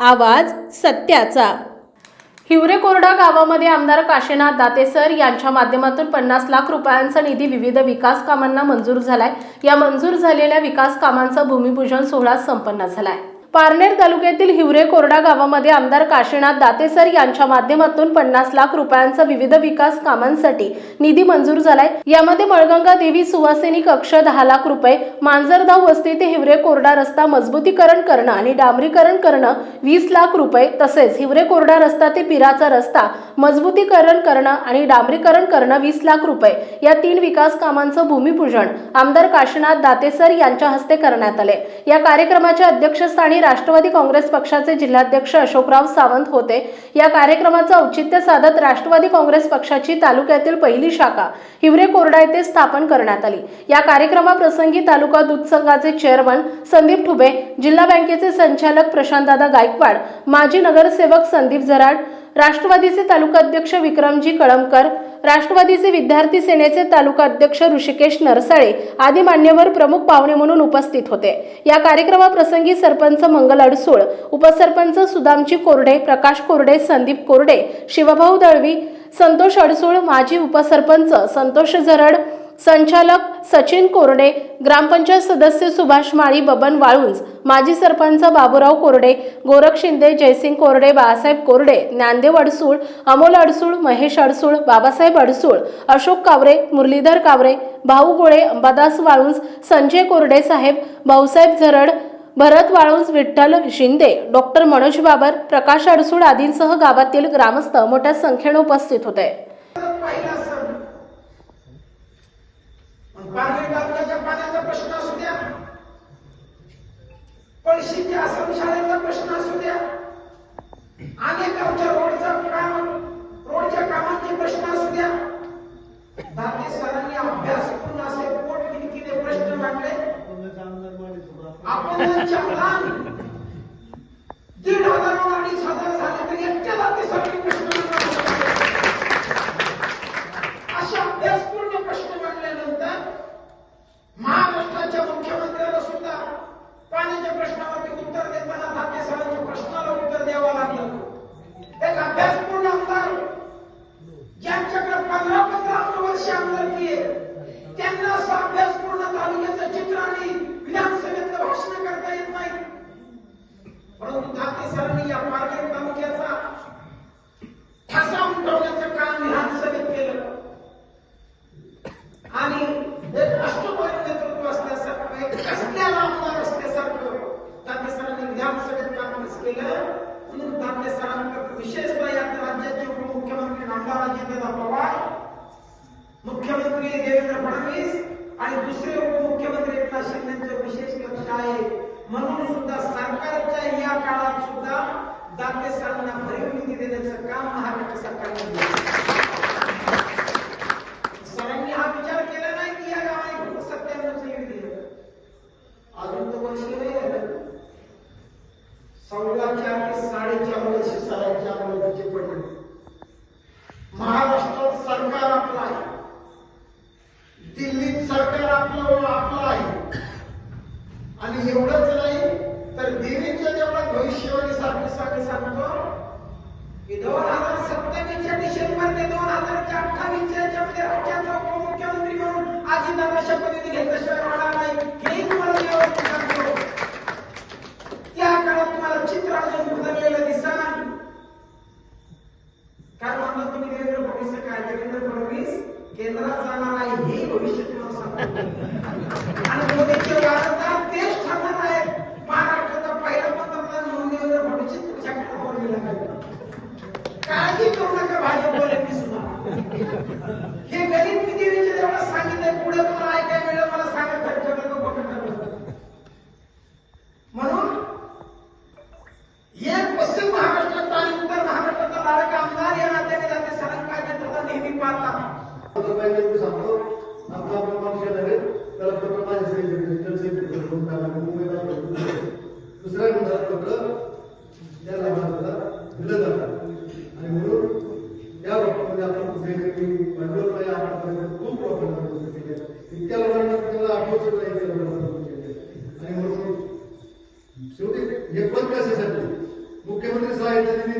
आवाज सत्याचा. हिवरे कोरडा गावामध्ये आमदार काशीनाथ दातेसर यांच्या माध्यमातून पन्नास लाख रुपयांचा निधी विविध विकास कामांना मंजूर झालाय. या मंजूर झालेल्या विकास कामांचा भूमिपूजन सोहळा संपन्न झालाय. पारनेर तालुक्यातील हिवरे कोरडा गावामध्ये आमदार काशीनाथ दातेसर यांच्या माध्यमातून पन्नास लाख रुपयांचा विविध विकास कामांसाठी निधी मंजूर झालाय. यामध्ये मळगंगा देवी सुवासिनी कक्ष दहा लाख रुपये मांजरधाव वस्ती ते हिवरे कोरडा रस्ता मजबूतीकरण करणं आणि डांबरीकरण करणं वीस लाख रुपये तसेच हिवरे कोरडा रस्ता ते पिराचा रस्ता मजबूतीकरण करणं आणि डांबरीकरण करणं वीस लाख रुपये. या तीन विकास कामांचं भूमिपूजन आमदार काशीनाथ दातेसर यांच्या हस्ते करण्यात आले या कार्यक्रमाच्या अध्यक्षस्थानी राष्ट्रवादी काँग्रेस पक्षाचे जिल्हाध्यक्ष अशोकराव सावंत होते. या कार्यक्रमाचं औचित्य साधत राष्ट्रवादी काँग्रेस पक्षाची तालुक्यातील पहिली शाखा हिवरे कोरडा येथे स्थापन करण्यात आली. या कार्यक्रमाप्रसंगी तालुका दूध संघाचे चेअरमन संदीप ठुबे जिल्हा बँकेचे संचालक प्रशांतदादा गायकवाड माजी नगरसेवक संदीप जराड राष्ट्रवादीचे तालुकाध्यक्ष विक्रमजी कळमकर राष्ट्रवादीचे विद्यार्थी सेनेचे तालुका अध्यक्ष ऋषिकेश नरसाळे आदी मान्यवर प्रमुख पाहुणे म्हणून उपस्थित होते. या कार्यक्रमाप्रसंगी सरपंच मंगल अडसूळ उपसरपंच सुदामची कोरडे प्रकाश कोरडे संदीप कोरडे शिवभाऊ दळवी संतोष अडसूळ माजी उपसरपंच संतोष झरड संचालक सचिन कोरडे ग्रामपंचायत सदस्य सुभाष माळी बबन वाळुंज माजी सरपंच बाबूराव कोरडे गोरख शिंदे जयसिंग कोरडे बाळासाहेब कोरडे ज्ञानदेव अडसूळ अमोल अडसूळ महेश अडसूळ बाबासाहेब अडसूळ अशोक कावरे मुरलीधर कावरे भाऊ गोळे अंबादास वाळुंज संजय कोरडे साहेब भाऊसाहेब झरड भरत वाळुंज विठ्ठल शिंदे डॉक्टर मनोज बाबर प्रकाश अडसूळ आदींसह गावातील ग्रामस्थ मोठ्या संख्येने उपस्थित होते. नामदाराजेंद्र पवार मुख्यमंत्री देवेंद्र फडणवीस आणि दुसरे उपमुख्यमंत्री एकनाथ शिंदेचं विशेष लक्ष आहे म्हणून सुद्धा सरकारच्या या काळात सुद्धा दाते सरांना भरीव निधी देण्याचं काम महाराष्ट्र सरकारने केलं सरांनी हा विचार केला नाही की या गावाने फक्त सत्त्याण्णव सीट दिलं अजून तर वर्ष नाही झालं सव्वा चार ते साडेचार वर्ष सरांच्या अवलंबीचे पडले महाराष्ट्रात सरकार आपलं आहे दिल्लीत सरकार आपलं आपलं आहे आणि एवढंच नाही तर देवीच्या जेवढा भविष्यवाणी सारखं सारखं सांगतो की दोन हजार सत्तावीसच्या डिसेंबर ते दोन हजारच्या अठ्ठावीसच्या याच्यामध्ये राज्याचा उपमुख्यमंत्री म्हणून अजितदादा शपथविधी घेतल्याशिवाय राहणार नाही. हे तुम्हाला व्यवस्थित सांगतो. त्या काळात तुम्हाला चित्र अजून बदललेलं दिसा काय आता तुम्ही देवेंद्र फडणवीस काय? देवेंद्र फडणवीस केंद्रात जाणार आहे हे भविष्य तुम्हाला सांगतो. आणि मोदीचे वारसदार तेच ठरणार आहेत महाराष्ट्राचा पहिला पंतप्रधान म्हणून देवेंद्र फडणवीस तुमच्या कामावर गेला. पाहिजे काळजी करू नका भाजप मी सुद्धा. हे गरीब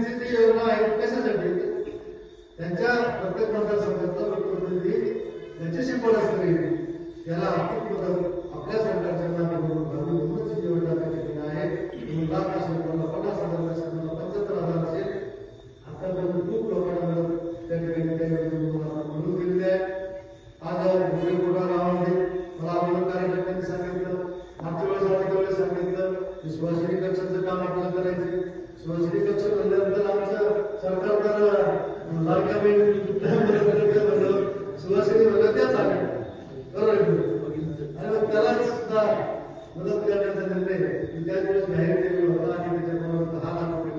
त्यांची जी योजना आहे कशासाठी त्यांच्या प्रत्येक मतदारसंघाचा लोकप्रतिनिधी म्हणजे त्यांच्याशी बोलायचं करेल त्याला आर्थिक मदत आपल्या सरकारच्या नावावर भरून योजना त्या ठिकाणी आहे लाख पन्नास हजार त्याबद्दल आमचं सरकार तर लाडक्या बहिणी सुवासिनी बघा आणि मग त्याला सुद्धा मदत करण्याचा निर्णय त्या जाहीर केलेला होता आणि त्याच्याबरोबर दहा लाख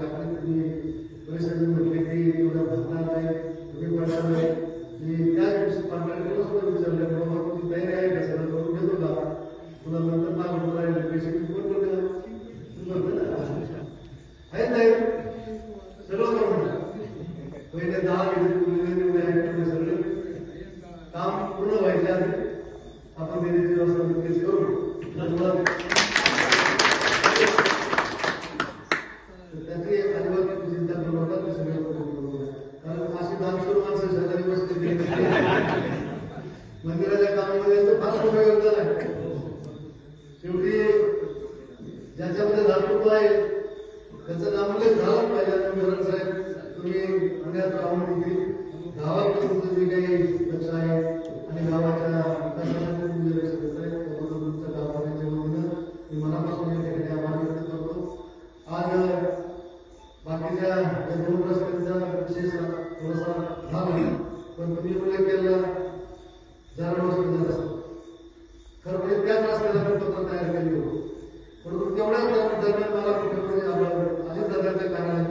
पुण्यात राहून देखील गावापासून जे काही लक्ष आहे. आणि गावाच्या गावाच्या म्हणून बाकीच्या जगप्रवास पण तुम्ही उल्लेख केला जारण हॉस्पिटल खरं म्हणजे त्याच तयार केले परंतु तेवढ्याच दरम्यान मला कुठे आढळलं आणि दरम्यानच्या कारणाने